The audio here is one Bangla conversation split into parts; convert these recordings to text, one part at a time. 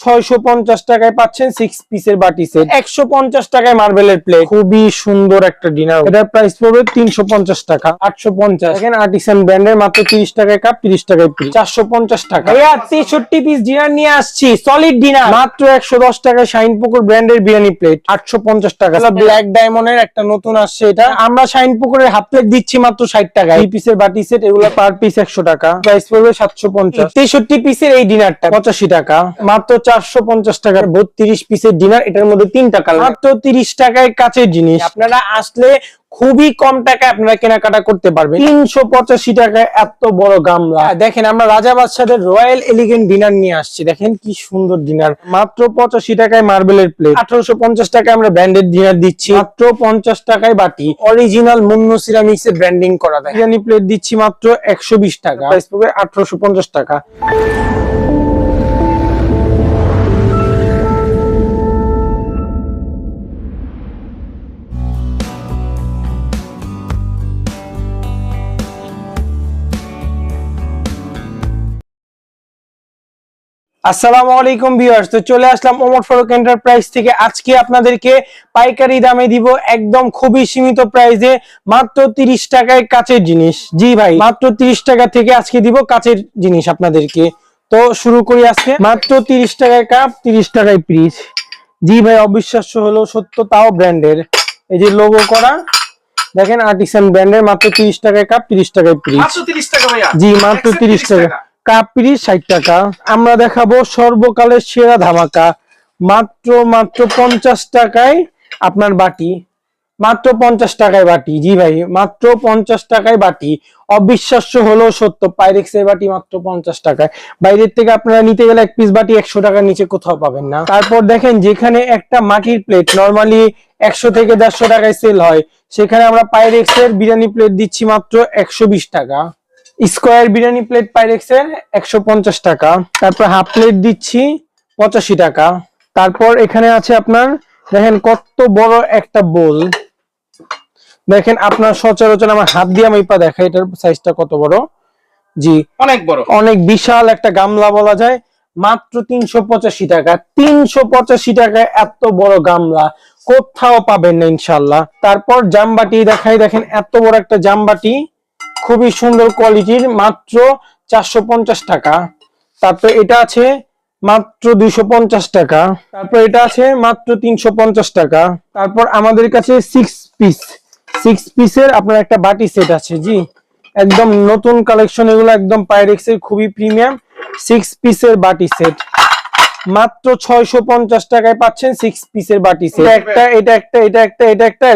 ছয়শো পঞ্চাশ টাকায় পাচ্ছেন সিক্স পিসের বাটি সেট একশো পঞ্চাশ টাকায় মার্বেলের প্লেট খুবই সুন্দর একটা ডিনার এটার প্রাইস পড়বে তিনশো পঞ্চাশ টাকা আটশো পঞ্চাশ। দেখেন আর্টিসান ব্র্যান্ডের মাত্র তিরিশ টাকায় কাপ তিরিশ টাকায় পিস চারশো পঞ্চাশ টাকা। ভাইয়া তেষট্টি পিস ডিনার নিয়ে আসছি। সলিড ডিনার মাত্র একশো দশ টাকায় শাইন পুকুর ব্র্যান্ডের বিরিয়ানি প্লেট আটশো পঞ্চাশ টাকা। ব্ল্যাক ডায়মন্ডের একটা নতুন আসছে এটা। আমরা শাইন পুকুরের হাফ প্লেট দিচ্ছি মাত্র ষাট টাকা এই পিসের বাটি সেট এগুলো পার পিস একশো টাকা। প্রাইস পড়বে সাতশো পঞ্চাশ। তেষট্টি পিসের এই ডিনারটা পঁচাশি টাকা। মাত্র চারশো পঞ্চাশ টাকার বত্রিশ পিসের ডিনার এটার মধ্যে তিনটা কালার মাত্র তিরিশ টাকায় কাচের জিনিস। আপনারা আসলে খুবই কম টাকায় আপনারা কেনাকাটা করতে পারবেন। তিনশো পঁচাশি টাকায় এত বড় গামলা। দেখেন আমরা রাজা বাদশাদের রয়্যাল এলিগেন্ট ডিনার নিয়ে আসছি। দেখেন কি সুন্দর ডিনার। মাত্র পঁচাশি টাকায় মার্বেলের প্লেট আঠারোশো পঞ্চাশ টাকায় আমরা ব্র্যান্ডেড ডিনার দিচ্ছি। মাত্র পঞ্চাশ টাকায় বাটি। অরিজিনাল মুন্ন সিরামিক্স এর ব্র্যান্ডিং করা। দেয় বিরিয়ানি প্লেট দিচ্ছি মাত্র একশো বিশ টাকা। আঠারোশো পঞ্চাশ টাকা। আসসালামু আলাইকুম ভিউয়ার্স তো চলে আসলাম ওমর ফারুক এন্টারপ্রাইজ থেকে। আজকে আপনাদেরকে পাইকারি দামে দিব একদম খুবই সীমিত প্রাইসে মাত্র তিরিশ টাকায় কাচের জিনিস। জি ভাই মাত্র তিরিশ টাকা থেকে আজকে দিব কাচের জিনিস আপনাদেরকে। তো শুরু করি আজকে। মাত্র তিরিশ টাকায় কাপ তিরিশ টাকায় পিস জি ভাই অবিশ্বাস্য হলো সত্য তাও ব্র্যান্ডের এই যে লোগো করা দেখেন আর্টিসান ব্র্যান্ডের মাত্র তিরিশ টাকায় কাপ তিরিশ টাকায় পিস মাত্র 30 টাকা ভাইয়া। জি মাত্র একশো তিরিশ টাকা। কাপ পিরিশ ষাট টাকা। আমরা দেখাবো সর্বকালের সেরা ধামাকা। মাত্র মাত্র পঞ্চাশ টাকায় আপনার বাটি। মাত্র পঞ্চাশ টাকায় বাটি। জি ভাই, মাত্র পঞ্চাশ টাকায় বাটি। অবিশ্বাস্য হলেও সত্য, পাইরেক্সের বাটি মাত্র পঞ্চাশ টাকায়। বাইরের থেকে আপনারা নিতে গেলে এক পিস বাটি একশো টাকার নিচে কোথাও পাবেন না। তারপর দেখেন, যেখানে একটা মাটির প্লেট নর্মালি একশো থেকে দেড়শো টাকায় সেল হয়, সেখানে আমরা পাইরেক্সের বিরিয়ানি প্লেট দিচ্ছি মাত্র একশো বিশ টাকা। স্কোয়ার বিরিয়ানি প্লেট পাই পাইরেক্সের একশো পঞ্চাশ টাকা। তারপর হাফ প্লেট দিচ্ছি পঁচাশি টাকা। তারপর এখানে আছে আপনার দেখেন কত বড় একটা বোল দেখেন আপনার সচরাচর আমার হাত দিয়ে আমি পা দেখা এটার সাইজটা কত বড়? জি। অনেক বড়। অনেক বিশাল একটা গামলা বলা যায় মাত্র তিনশো পঁচাশি টাকা। তিনশো পঁচাশি টাকায় এত বড় গামলা কোথাও পাবেন না ইনশাল্লাহ তারপর জামবাটি দেখাই দেখেন এত বড় একটা জামবাটি। খুবই সুন্দর কোয়ালিটির মাত্র চারশো পঞ্চাশ টাকা। তারপর এটা আছে মাত্র দুইশো পঞ্চাশ টাকা। তারপর এটা আছে মাত্র তিনশো পঞ্চাশ টাকা। তারপর আমাদের কাছে সিক্স পিস সিক্স পিসের আপনার একটা বাটি সেট আছে জি। একদম নতুন কালেকশন এগুলো একদম পাইরেক্স এর খুবই প্রিমিয়াম সিক্স পিসের বাটি সেট মাত্র ছয়শো পঞ্চাশ টাকায় পাচ্ছেন সিক্স পিসের বাটি সেট একটা এটা একটা এটা একটা এটা একটা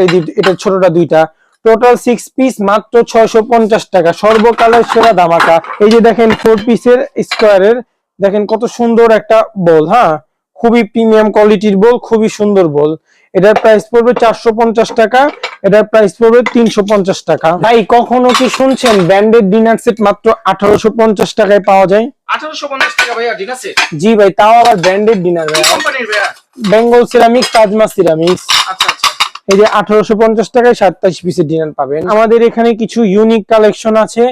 এটা ছোটটা দুইটা। টোটাল সিক্স পিস মাত্র ছয়শো পঞ্চাশ টাকা। সর্বকালের সেরা ধামাকা। এই যে দেখেন ফোর পিসের স্কোয়ারের দেখেন কত সুন্দর একটা বল হ্যাঁ? খুবই প্রিমিয়াম কোয়ালিটির বল খুবই সুন্দর বল এটার প্রাইস পড়বে চারশো পঞ্চাশ টাকা এটার প্রাইস পড়বে তিনশো পঞ্চাশ টাকা। ভাই কখনো কি শুনছেন ব্র্যান্ডেড ডিনার সেট মাত্র আঠারোশো পঞ্চাশ টাকায় পাওয়া যায়? 1850 টাকা ভাইয়া ঠিক আছে জি ভাই তাও আবার ব্র্যান্ডেড ডিনার ভাই বেঙ্গল সিরামিক্স তাজমা সিরামিক্স আচ্ছা আচ্ছা। এই যে আঠারোশো পঞ্চাশ টাকায় সাতাইশ পিসের ডিনার পাবেন। আমাদের এখানে কিছু ইউনিক কালেকশন আছে।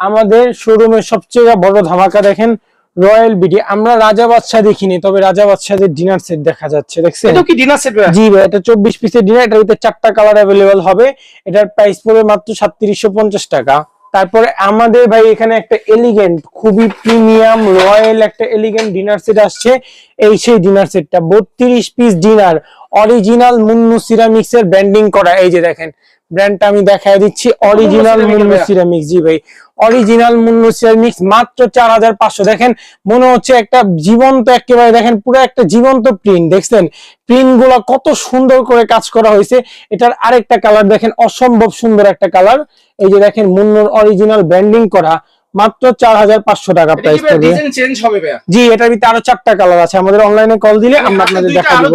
আমাদের শোরুমের সবচেয়ে বড় ধামাকা দেখেন রয়্যাল বিডি আমরা রাজা বাদশাহ দেখিনি তবে রাজা বাদশাহের ডিনার সেট দেখা যাচ্ছে দেখছেন? এটা কি ডিনার সেট জি ভাই এটা চব্বিশ পিসের ডিনার এটার ভিতরে চারটা কালার অ্যাভেলেবেল হবে। এটার প্রাইস পড়বে মাত্র সাতত্রিশশো পঞ্চাশ টাকা। তারপরে আমাদের ভাই এখানে একটা এলিগেন্ট খুবই প্রিমিয়াম রয়্যাল একটা এলিগেন্ট ডিনার সেট আসছে। এই সেই ডিনার সেটটা বত্রিশ piece dinner original Monno ceramics এর ব্র্যান্ডিং করা এই যে দেখেন ব্র্যান্ডটা আমি দেখায় দিচ্ছি অরিজিনাল মুন্নু। সিরামিক্স জি ভাই অরিজিনাল মুন্নু সিরামিক্স মাত্র চার হাজার পাঁচশো। দেখেন মনে হচ্ছে একটা জীবন্ত একেবারে দেখেন পুরো একটা জীবন্ত প্রিন্ট দেখছেন? প্রিন্টগুলা কত সুন্দর করে কাজ করা হয়েছে। এটার আরেকটা কালার দেখেন অসম্ভব সুন্দর একটা কালার এই যে দেখেন মুন্নুর অরিজিনাল ব্র্যান্ডিং করা মাত্র চার হাজার পাঁচশো টাকা প্রাইস ভাইয়া? জি এটার ভিতরে আরও চারটা কালার আছে। আমাদের অনলাইনে কল দিলে আমরা আপনাদের দেখা দিব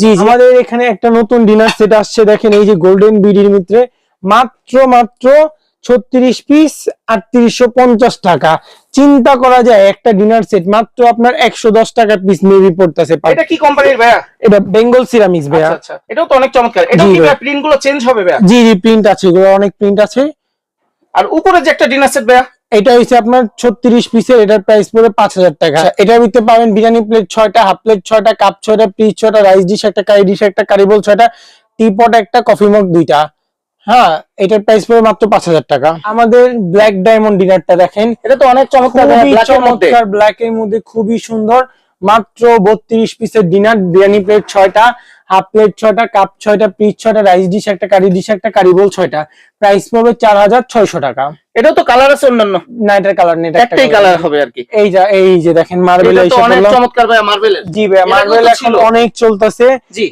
জি। আমাদের এখানে একটা নতুন ডিনার সেট আসছে দেখেন এই যে গোল্ডেন বিডির ভিতরে। মাত্র মাত্র ছত্রিশ পিস আটত্রিশশো পঞ্চাশ টাকা। চিন্তা করা যায় একটা ডিনার সেট মাত্র আপনার একশো দশ টাকা পিস মেবি পড়তেছে এটা কি কোম্পানির ভাইয়া? এটা বেঙ্গল সিরামিক্স ভাইয়া। আচ্ছা। আচ্ছা এটাও তো অনেক চমৎকার। এটা কি প্রিন্টগুলো চেঞ্জ হবে ভাইয়া? জি জি প্রিন্ট আছে এগুলো অনেক প্রিন্ট আছে। আর উপরে যে একটা ডিনার সেট ভাইয়া এটা হচ্ছে আপনার ছত্রিশ পিসের এটার প্রাইস পড়বে পাঁচ হাজার টাকা। এটার ভিতরে পাবেন বিরিয়ানি প্লেট ছয়টা হাফ প্লেট ছয়টা কাপ ছয়টা পিস ছয়টা রাইস ডিশ একটা কারি ডিশ একটা কারিবল ছয়টা টিপট একটা কফি মগ দুইটা। হ্যাঁ এটার প্রাইস পড়বে মাত্র পাঁচ হাজার টাকা। আমাদের ব্ল্যাক ডায়মন্ড ডিনারটা দেখেন। এটা তো অনেক চমৎকার চমৎকার ব্ল্যাক এর মধ্যে খুবই সুন্দর। মাত্র বত্রিশ পিসের ডিনার বিরিয়ানি প্লেট ছয়টা। হাফ প্লেট ছয়টা কাপ ছয়টা পিস ছয়টা রাইস ডিশ একটা কারি ডিশ একটা কারি বোল ছয়টা। প্রাইস পড়বে চার হাজার ছয়শো টাকা। এটাও তো কালার আছে অন্যান্য। না এটার কালার নেই একটাই কালার হবে আর কি। এই যা এই যে দেখেন মার্বেল এটা তো অনেক চমৎকার ভাইয়া মার্বেলের জি ভাই মার্বেল এখন অনেক চলতেছে।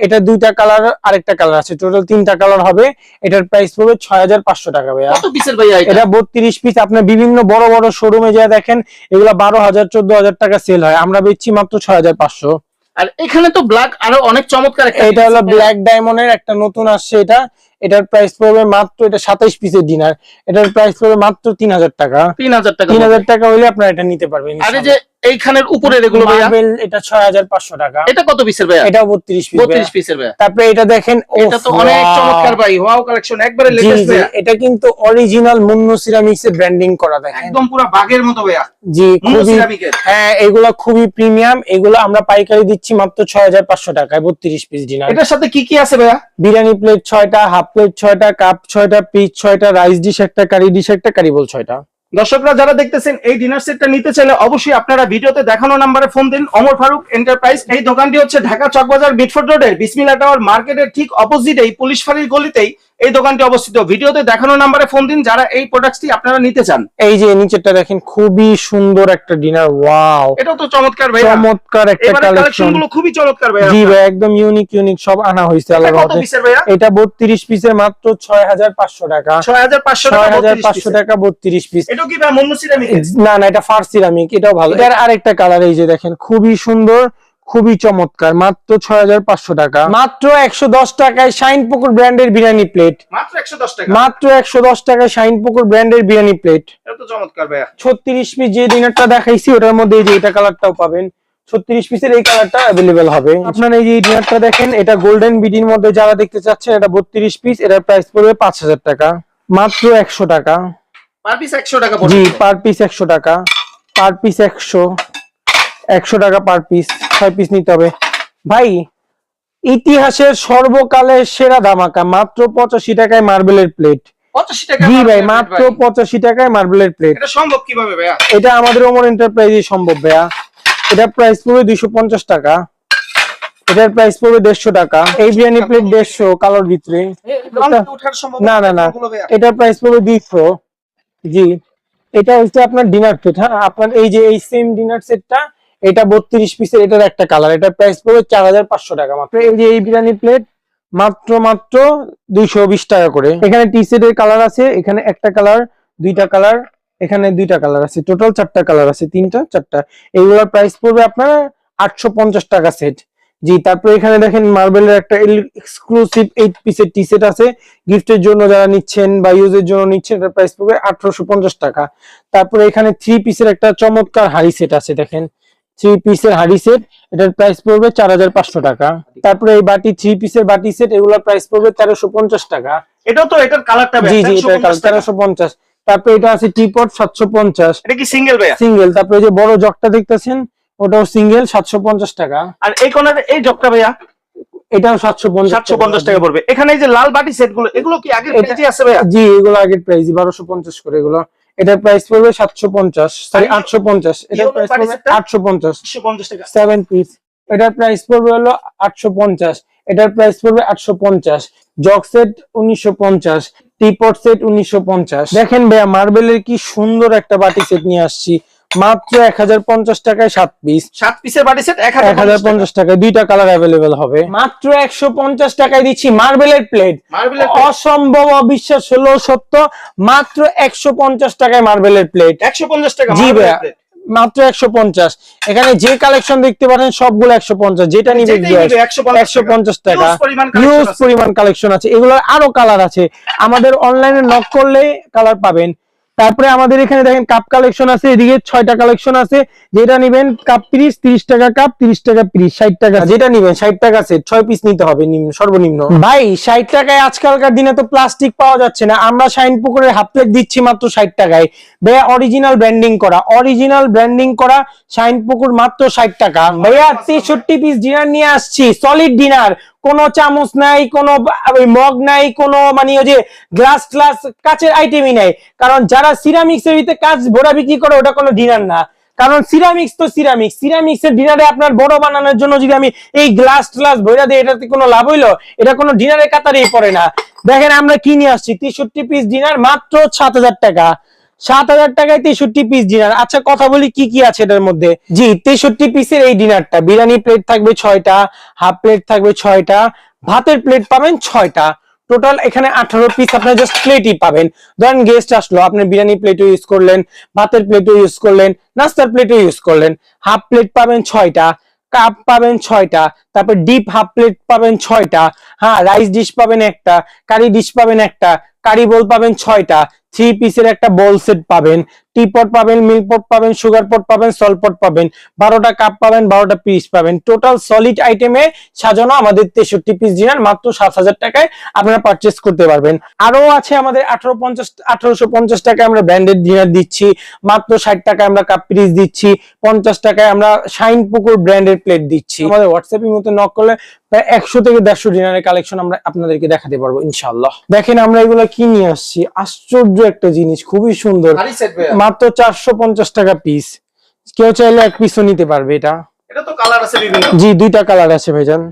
এটা দুইটা কালার আরেকটা কালার আছে। টোটাল তিনটা কালার হবে। এটার প্রাইস পড়বে ছয় হাজার পাঁচশো টাকা ভাইয়া। কত পিসের ভাইয়া এটা? এটা বত্রিশ পিস আপনার বিভিন্ন বড় বড় শোরুমে যা দেখেন এগুলা বারো হাজার চোদ্দ হাজার টাকা সেল হয়। আমরা বেচছি মাত্র ছয় হাজার পাঁচশো। আর এখানে তো ব্ল্যাক আরও অনেক চমৎকার একটা এটা হলো। ব্ল্যাক ডায়মন্ডের একটা নতুন আসছে এটা এটার প্রাইস পড়বে মাত্র এটা সাতাইশ পিসের ডিনার এটার প্রাইস পড়বে মাত্র তিন হাজার টাকা। তিন হাজার টাকা তিন হাজার টাকা হলে আপনারা এটা নিতে পারবেন আর যে এইখানের উপরে এগুলো মার্বেল এটা ছয় হাজার পাঁচশো টাকা। এটা কত পিসের ভাইয়া? এটাও বত্রিশ পিস বত্রিশ পিসের ভাইয়া। তারপরে এটা দেখেন এটা তো অনেক চমৎকার ভাই ওয়াও কালেকশন একবারে লেটেস্ট জি, এটা কিন্তু অরিজিনাল মুন্নু সিরামিক্স ব্র্যান্ডিং করা দেখেন। একদম পুরো বাগের মতো ভাইয়া। জি খুবই হ্যাঁ এগুলো খুবই প্রিমিয়াম এগুলো আমরা পাইকারি দিচ্ছি মাত্র ছয় হাজার পাঁচশো টাকায় বত্রিশ পিস ডিনার এটার সাথে কি কি আছে ভাইয়া? বিরিয়ানি প্লেট ছয়টা হাফ প্লেট ছয়টা কাপ ছয়টা পিচ ছয়টা রাইস ডিশ একটা কারি ডিশ একটা কারি বল ছয়টা। দর্শকরা, যারা দেখতেছেন এই ডিনার সেটটা নিতে চাইলে অবশ্যই আপনারা ভিডিওতে দেখানো নাম্বারে ফোন দিন। অমর ফারুক এন্টারপ্রাইজ এই দোকানটি হচ্ছে ঢাকা চকবাজার বিটফোর্ড রোডের বিসমিলা টাওয়ার মার্কেটের ঠিক অপোজিটেই পুলিশ ফাঁড়ির গলিতেই এই দোকানটি অবস্থিত। ভিডিওতে দেখানো নাম্বারে ফোন দিন যারা এই প্রোডাক্টটি আপনারা নিতে চান। এই যে নিচেরটা দেখেন খুবই সুন্দর একটা ডিনার ওয়াও এটা তো চমৎকার ভাইয়া। চমৎকার একটা কালেকশনগুলো খুবই চমৎকার ভাইয়া। জি ভাই একদম ইউনিক ইউনিক সব আনা হয়েছে ভাইয়া? এটা বত্রিশ পিসের মাত্র ছয় হাজার পাঁচশো টাকা। ছয় হাজার পাঁচশো ছয় টাকা হাজার 32 পাঁচশো টাকা বত্রিশ পিস এটা কি ভাই মন্নু সিরামিকের না না এটা ফার সিরামিক এটাও ভালো। এটার আরেকটা কালার এই যে দেখেন খুবই সুন্দর। খুবই চমৎকার মাত্র ছয় হাজার পাঁচশো টাকা। মাত্র একশো দশ টাকায় শাইন পুকুর ব্র্যান্ডের বিরিয়ানি প্লেট। মাত্র একশো দশ টাকা। মাত্র একশো দশ টাকায় শাইন পুকুর ব্র্যান্ডের বিরিয়ানি প্লেট। চমৎকার ভাইয়া। ছত্রিশ পিস যে ডিনারটা দেখাইছি ওটার মধ্যে এই যে এটা কালারটাও পাবেন। ছত্রিশ পিসের এই কালারটা অ্যাভেলেবেল হবে। আপনার এই যে ডিনারটা দেখেন এটা গোল্ডেন বিডির মধ্যে যারা দেখতে চাচ্ছেন এটা বত্রিশ পিস এটার প্রাইস পড়বে পাঁচ হাজার টাকা। মাত্র একশো টাকা। পার পিস একশো টাকা জি পার পিস একশো টাকা। পার পিস একশো। একশো টাকা পার পিস ছয় পিস নিতে হবে। ভাই ইতিহাসের সর্বকালের সেরা ধামাকা মাত্র পঁচাশি টাকায় মার্বেলের প্লেট জি ভাই মাত্র পঁচাশি টাকায় মার্বেলের প্লেট সম্ভব কীভাবে ভাইয়া? এটা আমাদের ওমর এন্টারপ্রাইজে সম্ভব ভাইয়া। এটা প্রাইস পড়বে দুইশো পঞ্চাশ টাকা। এটার প্রাইস পড়বে দেড়শো টাকা। এই বিরিয়ানি প্লেট দেড়শো কালোর ভিতরে। না, না, না। এটার প্রাইস পড়বে দুইশো। জি। এটা হচ্ছে আপনার ডিনার সেট হ্যাঁ? আপনার এই যে এই সেম ডিনার সেটটা এটা বত্রিশ পিসের এটার একটা কালার এটার প্রাইস পড়বে চার হাজার পাঁচশো টাকা মাত্র। এই যে এই বিরিয়ানি প্লেট মাত্র মাত্র দুইশো বিশ টাকা করে। এখানে টি সেটের কালার আছে এখানে একটা কালার দুইটা কালার এখানে দুইটা কালার আছে। টোটাল চারটা কালার আছে তিনটা চারটা। এইগুলোর প্রাইস পড়বে আপনার আটশো পঞ্চাশ টাকা সেট জি তারপরে এখানে দেখেন মার্বেলের একটা এক্সক্লুসিভ এইট পিসের টি সেট আছে। গিফটের জন্য যারা নিচ্ছেন বা ইউজের জন্য নিচ্ছেন এটার প্রাইস পড়বে আঠারোশো পঞ্চাশ টাকা। তারপরে এখানে থ্রি পিসের একটা চমৎকার হাড়ি সেট আছে দেখেন। থ্রি পিসের হাড়ি সেট এটার প্রাইস পড়বে চার হাজার পাঁচশো টাকা। তারপরে এই বাটি থ্রি পিসের বাটি সেট এগুলোর প্রাইস পড়বে তেরোশো পঞ্চাশ টাকা। এটাও তো এটার কালারটা জি জি এটা তেরোশো পঞ্চাশ তারপরে এটা আছে টিপট সাতশো পঞ্চাশ। এটা কি সিঙ্গেল সিঙ্গেল তারপরে যে বড় জগটা দেখতেছেন ওটাও সিঙ্গেল সাতশো পঞ্চাশ টাকা। আর এই কোনার এই জগটা ভাইয়া? এটাও সাতশো সাতশো পঞ্চাশ টাকা পড়বে। এখানে এই যে লাল বাটি সেটগুলো এগুলো কি আগের এটা- আছে ভাইয়া? জি এগুলো আগের প্রাইস বারোশো পঞ্চাশ করে এগুলো। এটার প্রাইস পড়বে সাতশো পঞ্চাশ। সরি আটশো পঞ্চাশ। এটার প্রাইস পড়বে? আটশো পঞ্চাশ। সেভেন পিস এটার প্রাইস পড়বে হলো আটশো পঞ্চাশ। এটার প্রাইস পড়বে আটশো পঞ্চাশ। জগ সেট উনিশশো পঞ্চাশ। টিপট সেট উনিশশো পঞ্চাশ। দেখেন ভাইয়া মার্বেলের কি সুন্দর একটা বাটি সেট নিয়ে আসছি। মাত্র এক হাজার পঞ্চাশ টাকায় সাত পিস সাত পিসের বাটি সেট এক হাজার পঞ্চাশ টাকায় দুইটা কালার অ্যাভেলেবেল হবে। মাত্র একশো পঞ্চাশ টাকায় দিচ্ছি মার্বেলের প্লেট অসম্ভব অবিশ্বাস হলো সত্য মাত্র একশো পঞ্চাশ টাকায় মার্বেলের প্লেট একশো পঞ্চাশ টাকা জি ভাইয়া মাত্র একশো পঞ্চাশ। এখানে যে কালেকশন দেখতে পারেন সবগুলো একশো পঞ্চাশ। যেটা নিবে যেটাই নিবে 150 একশো পঞ্চাশ টাকা। হিউজ পরিমাণ কালেকশন আছে। এগুলোর আরও কালার আছে। আমাদের অনলাইনে নক করলে কালার পাবেন। তারপরে আমাদের এখানে দেখেন কাপ কালেকশন আছে এদিকে ছয়টা কালেকশন আছে। যেটা নিবেন কাপ পিস তিরিশ টাকা কাপ তিরিশ টাকা পিস ষাট টাকা যেটা নিবেন ষাট টাকা সেট ছয় পিস নিতে হবে নিম্ন সর্বনিম্ন। ভাই ষাট টাকায় আজকালকার দিনে তো প্লাস্টিক পাওয়া যাচ্ছে না। আমরা শাইন পুকুরের হাফ প্লেট দিচ্ছি মাত্র ষাট টাকায়। ভাইয়া অরিজিনাল ব্র্যান্ডিং করা অরিজিনাল ব্র্যান্ডিং করা শাইন পুকুর মাত্র ষাট টাকা। ভাইয়া তেষট্টি পিস ডিনার নিয়ে আসছি সলিড ডিনার কোনো চামচ নাই, কোনো মগ নাই, কোনো মানে ওই যে গ্লাস গ্লাস কাচের আইটেমই নাই। কারণ যারা সিরামিক্স এর ভিতরে কাজ ভোরা বিক্রি করে, ওটা কোনো ডিনার না। কারণ সিরামিক্স তো সিরামিক্স সিরামিক্স এর ডিনারে আপনার বড় বানানোর জন্য যদি আমি এই গ্লাস গ্লাস ভৈরা দিই, এটাতে কোনো লাভ হইল? এটা কোনো ডিনারের কাতারেই পড়ে না। দেখেন আমরা কি নিয়ে আসছি? তেষট্টি পিস ডিনার মাত্র সাত হাজার টাকা। সাত হাজার টাকায় তেষট্টি পিস ডিনার আচ্ছা কথা বলি কি কি আছে এটার মধ্যে? জি। তেষট্টি পিসের এই ডিনারটা বিরিয়ানি প্লেট থাকবে ছয়টা হাফ প্লেট থাকবে ছয়টা ভাতের প্লেট পাবেন ছয়টা। টোটাল এখানে আঠারো পিস আপনার জাস্ট প্লেটই পাবেন। ধরেন গেস্ট আসলো আপনি বিরিয়ানি প্লেটও ইউজ করলেন ভাতের প্লেটও ইউজ করলেন নাস্তার প্লেটও ইউজ করলেন। হাফ প্লেট পাবেন ছয়টা কাপ পাবেন ছয়টা তারপর ডিপ হাফ প্লেট পাবেন ছয়টা হ্যাঁ রাইস ডিশ পাবেন একটা কারি ডিশ পাবেন একটা কারি বোল পাবেন ছয়টা থ্রি পিসের একটা বোল সেট পাবেন টি পট পাবেন মিল্ক পট পাবেন সুগার পট পাবেন সল্ট পট পাবেন, বারোটা কাপ পাবেন, বারোটা পিস পাবেন। টোটাল সলিড আইটেমে সাজানো আমাদের তেষট্টি পিস ডিনার মাত্র সাত হাজার টাকায় আপনারা পারচেস করতে পারবেন। আরও আছে আমাদের আঠারো পঞ্চাশ, আঠারোশো পঞ্চাশ টাকায় আমরা ব্র্যান্ডেড ডিনার দিচ্ছি, মাত্র ষাট টাকায় আমরা কাপ পিস দিচ্ছি, পঞ্চাশ টাকায় আমরা শাইন পুকুর ব্র্যান্ডের প্লেট দিচ্ছি। আমাদের হোয়াটসঅ্যাপের মতো নক করলে প্রায় একশো থেকে দেড়শো ডিনারের কালেকশন আমরা আপনাদেরকে দেখাতে পারব ইনশাল্লাহ দেখেন আমরা এগুলো কি নিয়ে আসছি? আশ্চর্য একটা জিনিস খুবই সুন্দর। মাত্র চারশো পঞ্চাশ টাকা পিস কেউ চাইলে এক পিসও নিতে পারবে এটা। এটা তো কালার আছে জি দুইটা কালার আছে ভাইজান।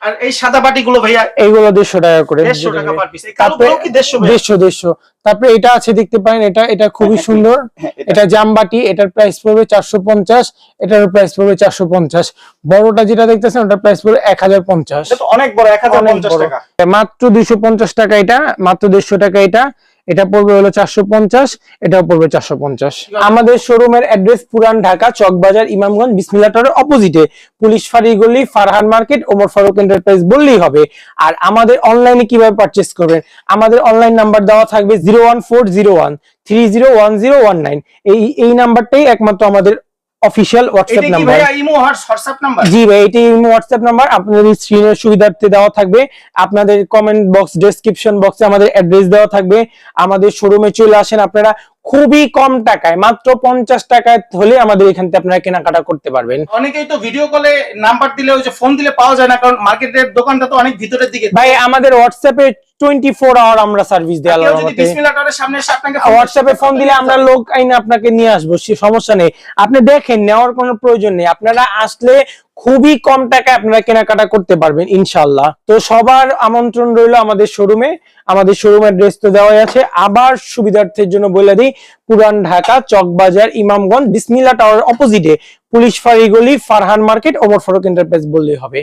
আর এই সাদা বাটিগুলো ভাইয়া এইগুলো টাকা করে। টাকা পার পিস তারপরে কি দেড়শো ভাইয়া? দেড়শো দেড়শো। তারপরে এটা আছে দেখতে পারেন এটা এটা খুবই সুন্দর। হ্যাঁ, এটা- জামবাটি এটার প্রাইস পড়বে চারশো পঞ্চাশ এটার প্রাইস পড়বে চারশো পঞ্চাশ। বড়টা যেটা দেখতেছেন ওটার প্রাইস পড়বে এক হাজার পঞ্চাশ। এটা অনেক বড় এক হাজার অনেক পঞ্চাশ বড়। টাকা। মাত্র দুইশো পঞ্চাশ টাকা এটা মাত্র দেড়শো টাকা এটা। এটা পড়বে হলো চারশো পঞ্চাশ এটাও পড়বে চারশো পঞ্চাশ। আমাদের শোরুমের অ্যাড্রেস পুরান ঢাকা চকবাজার ইমামগঞ্জ বিসমিল্লাটার অপোজিটে পুলিশ ফাঁড়ি গলি ফারহান মার্কেট ওমর ফারুক এন্টারপ্রাইজ বললেই হবে। আর আমাদের অনলাইনে কীভাবে পারচেস করবেন? আমাদের অনলাইন নাম্বার দেওয়া থাকবে zero one four zero one three zero one zero one nine এই এই নাম্বারটাই একমাত্র আমাদের অফিসিয়াল হোয়াটসঅ্যাপ নাম্বার ইমো আর হোয়াটসঅ্যাপ নাম্বার? জি ভাই এটি হোয়াটসঅ্যাপ নাম্বার আপনাদের স্ক্রিনের সুবিধার্থে দেওয়া থাকবে। আপনাদের কমেন্ট বক্স ডেসক্রিপশন বক্সে আমাদের অ্যাড্রেস দেওয়া থাকবে। আমাদের শোরুমে চলে আসেন আপনারা। খুবই কম টাকায় মাত্র পঞ্চাশ টাকায় হলে আমাদের এখান থেকে আপনারা কেনাকাটা করতে পারবেন। অনেকেই তো ভিডিও কলে নাম্বার দিলে ওই যে ফোন দিলে পাওয়া যায় না কারণ মার্কেটের দোকানটা তো অনেক ভিতরের দিকে। ভাই আমাদের হোয়াটসঅ্যাপে টোয়েন্টি ফোর আওয়ার আমরা সার্ভিস যদি সামনে এসে আপনাকে phone হোয়াটসঅ্যাপে ফোন দিলে আমরা লোক আইনে আপনাকে নিয়ে আসব সে সমস্যা নেই। আপনি দেখেন নেওয়ার কোনো প্রয়োজন নেই। আপনারা আসলে খুবই কম টাকায় আপনারা কেনাকাটা করতে পারবেন ইনশাল্লাহ তো সবার আমন্ত্রণ রইল আমাদের শোরুমে আমাদের শোরুম অ্যাড্রেস তো দেওয়াই আছে। আবার সুবিধার্থের জন্য বলে দিই পুরান ঢাকা চকবাজার ইমামগঞ্জ বিসমিল্লা টাওয়ার অপোজিটে পুলিশ ফাঁড়ি গলি ফারহান মার্কেট ওমর ফারুক এন্টারপ্রাইজ বললেই হবে।